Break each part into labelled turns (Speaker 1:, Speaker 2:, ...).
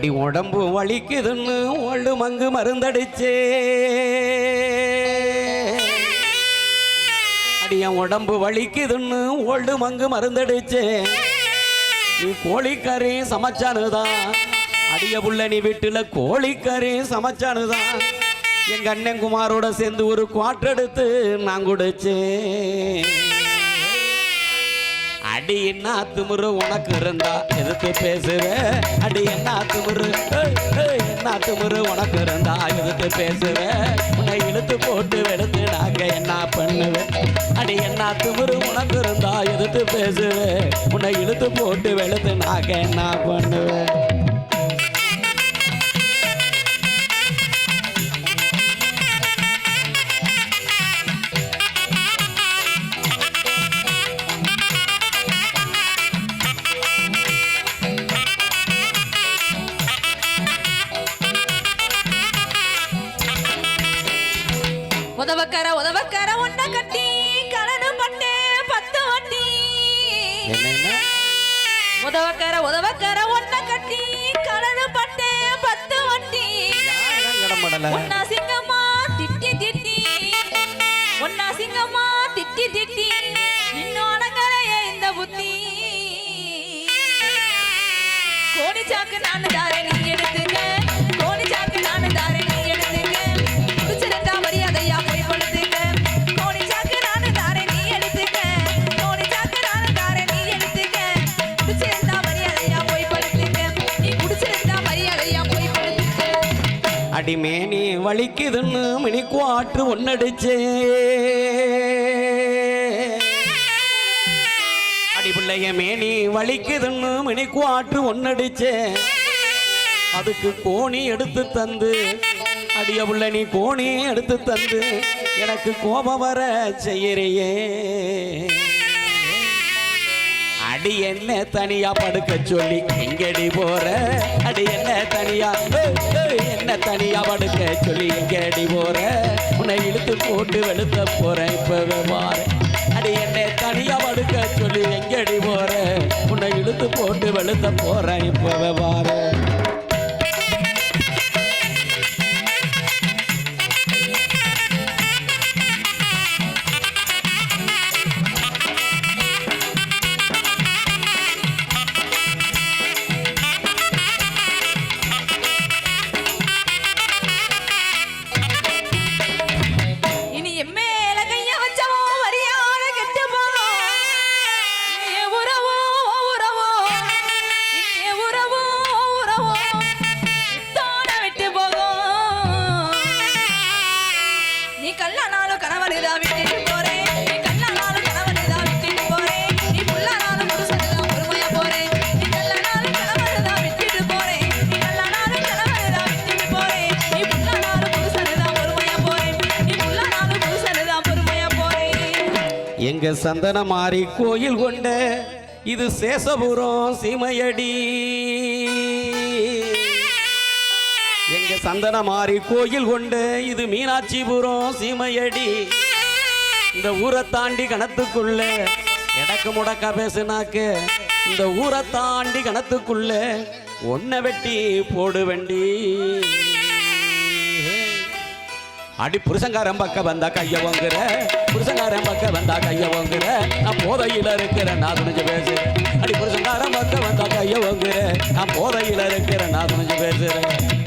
Speaker 1: அடி உடம்பு வலிக்குதுன்னு ஒழு மங்கு மருந்தடிச்சே. அடி என் உடம்பு வலிக்குதுன்னு ஒழு மங்கு மருந்தடிச்சே. நீ கோழிக்கறி சமைச்சானுதான் அடிய புள்ள நீ வீட்டுல கோழிக்கறி சமைச்சானுதான் எங்க அண்ணன் குமாரோட சேர்ந்து ஒரு குவாட்டெடுத்து நான் குடிச்சேன் அடி என்ன திமுரு உனக்கு இருந்தா? எதிர்த்து பேசுவ அடி என்ன திமுரு? என்ன திமுரு உனக்கு இருந்தா? எதிர்த்து பேசுவேன் உன்னை இழுத்து போட்டு வெளுத்து நாங்க என்ன பண்ணுவேன் அடி என்ன திமுரு உனக்கு இருந்தா? எதிர்த்து பேசுவேன் உன்னை இழுத்து போட்டு வெளுத்து நாங்க என்ன பண்ணுவேன்
Speaker 2: உதவக்கர உதவக்கர ஒன்ன கட்டி கலனு பட்டு பத்து வட்டி. உதவக்கர உதவக்கர ஒன்ன கட்டி கலனு பட்டு பத்து வட்டி. ஒன்னா சிங்கம்மா திட்டி திட்டி. ஒன்னா சிங்கம்மா திட்டி திட்டி. இன்னும் அடங்கலையே இந்த புத்தி. கோணி சாக்கு நானு
Speaker 1: அடிமேனி வலிக்குதுன்னு மினிக்குவாற்று குவாட்டு ஒன்னடிச்சே. அடி பிள்ளைய மேனி வலிக்குதுன்னு மினிக்குவாற்று குவாட்டு ஒன்னடிச்சே. அதுக்கு கோணி எடுத்து தந்து அடிய புள்ள நீ கோணி எடுத்து தந்து எனக்கு கோபம் வர செய்யறியே. அடி என்ன தனியா படுக்க சொல்லி எங்கடி போற? அடி என்ன தனியா? என்ன தனியா படுக்க சொல்லி எங்கடி போற? உன்னை இழுத்து போட்டு வெளுத்த போறேன் இப்பவே பாரு. அடி என்ன தனியா படுக்க சொல்லி எங்கடி போற? உன்னை இழுத்து போட்டு வெளுத்த போறேன் இப்பவே பாரு.
Speaker 2: நீ கல்லானாலும் கணவனுதா விட்டு போறேன் நீ கல்லானாலும் கணவனுதா விட்டுட்டு போறேன் நீ புல்லானாலும் புருஷனுதான் பொறுமையா போறேன் நீ கல்லானாலும் விட்டுட்டு போறேன் நீ கல்லானாலும் கணவனுதா விட்டுட்டு போறேன் நீ புல்லானாலும் புருஷனுதான் பொறுமையா போறேன் நீ புல்லானாலும் புருஷனுதான் பொறுமையா போறேன்
Speaker 1: எங்க சந்தன மாறி கோயில் கொண்ட இது சேசபுரம் சீமையடி. எங்க சந்தன மாறி கோயில் கொண்டு இது மீனாட்சிபுரம் சீமையடி. இந்த ஊரை தாண்டி கணத்துக்குள்ள எடக்கு முடக்கா பேசுனாக்க. இந்த ஊரை தாண்டி கணத்துக்குள்ள ஒன்ன வெட்டி போடு வண்டி அடி புருஷங்காரன் பக்கம் வந்தா கைய வாங்குற புருஷங்காரன் பக்கம் வந்தா கைய வாங்குற நான் போதையில இருக்கிறேன் நான் துணிஞ்சு பேசுறேன். அடி புருஷங்காரன் பக்கம் வந்தா கைய வாங்குற நான் போதையில இருக்கிறேன் நான் துணிஞ்சு பேசுறேன்.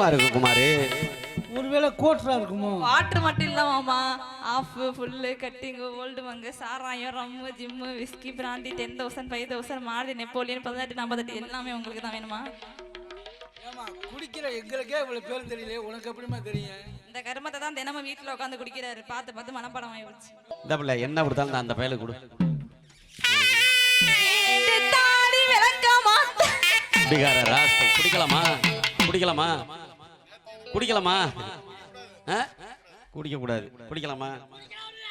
Speaker 1: என்னவா இருக்கு குமாரு.
Speaker 3: ஒருவேளை கோட்டரா இருக்குமோ?
Speaker 2: வாட்டர் மட்டும் இல்லாமாமா half full cutting old monk சாராயம் rum gym whisky brandy ten thousand five thousand மாறுதி Napoleon பதினெட்டு நாற்பத்தெட்டு எல்லாமே உங்களுக்கு தான் வேணுமா?
Speaker 3: ஏமா குடிக்கிற எங்களுக்கே இவ்வளவு பேர் தெரியல உனக்கு எப்படிமா தெரியும்?
Speaker 2: இந்த கருமத்தை தான் தினமும் வீட்டில் உட்காந்து குடிக்கிறாரு. பார்த்து பார்த்து மனப்படம் ஆயிடுச்சு.
Speaker 1: இந்த பிள்ளை என்ன கொடுத்தாலும் நான் அந்த பயலுக்கு கொடு.
Speaker 2: தாடி விளக்க மாத்த
Speaker 1: குடிகார ராஸ்கல் குடிக்கலாமா? குடிக்கலாமா? குடிக்கலாமா? குடிக்கக்கூடாது. குடிக்கலாமா?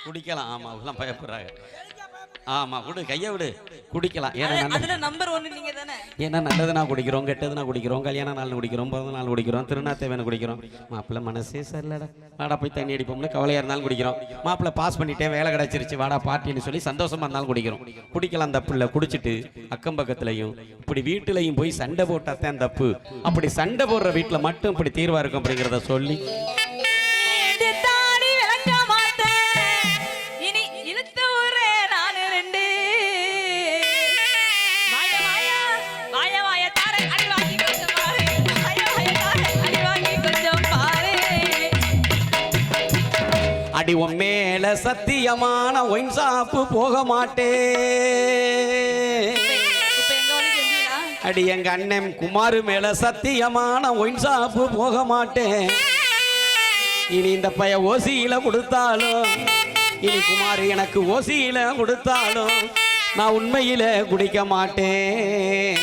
Speaker 1: குடிக்கலாம். ஆமா அவங்களாம் பயப்படுறாங்க. ஆமா விடு கையை விடு. குடிக்கலாம். ஏன்னா
Speaker 2: அதுல நம்பர் ஒன்னு நீங்க தானே?
Speaker 1: ஏன்னா நல்லதுனா குடிக்கிறோம் கெட்டதுனா குடிக்கிறோம் கல்யாண நாள் குடிக்கிறோம் பிறந்த நாள் குடிக்கிறோம் திருநாத்தேவனை குடிக்கிறோம். மாப்பிள்ளை மனசே சரியில்லடா. வாடா போய் தண்ணி அடிப்போம்னு கவலையாக இருந்தாலும் குடிக்கிறோம். மாப்பிள்ளை பாஸ் பண்ணிட்டேன் வேலை கிடச்சிருச்சு வாடா பார்ட்டின்னு சொல்லி சந்தோஷமா இருந்தாலும் குடிக்கிறோம். குடிக்கலாம் தப்பு இல்லை குடிச்சிட்டு அக்கம் பக்கத்துலையும் இப்படி வீட்டுலையும் போய் சண்டை போட்டாதான் தப்பு அப்படி சண்டை போடுற வீட்டில் மட்டும் இப்படி தீர்வா இருக்கும் அப்படிங்கிறத சொல்லி உன் மேல சத்தியமான ஒயின் சாப்பு போக மாட்டேன் அடி எங்க அண்ணன் குமார் மேல சத்தியமான ஒயின் சாப்பு போக மாட்டேன் இனி இந்த பைய ஓசியில கொடுத்தாலும் இனி குமார் எனக்கு ஓசியில கொடுத்தாலும் நான் உண்மையில குடிக்க மாட்டேன்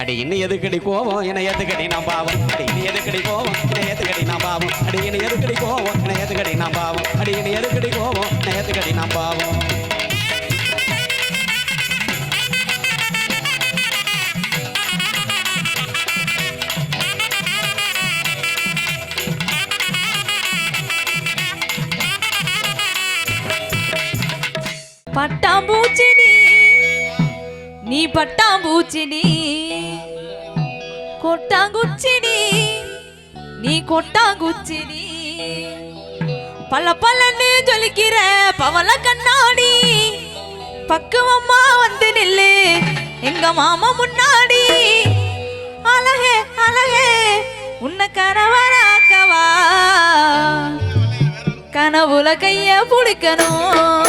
Speaker 1: அடி இன்னும் எதுக்கடி கோவம் என்ன எதுக்கடி நான் பாவம். அடி எதுக்கடி போவோம் என்ன நான் பாவம். அடி எதுக்கடி போவோம் என்ன நான் பாவம். அடி எதுக்கடி போவோம் என்ன நான் பாவம்.
Speaker 2: பட்டாம்பூச்சி நீ நீ பட்டாம்பூச்சி நீ கொட்டாங்குச்சி நீ நீ. பல நீ பல்ல பல்லன்னு ஜொலிக்கிற பவள கண்ணாடி. பக்குவம்மா வந்து நில்லு எங்க மாமா முன்னாடி. அழகே அழகே உன்னை கணவராக்கவா. கனவுல கைய புடிக்கணும்.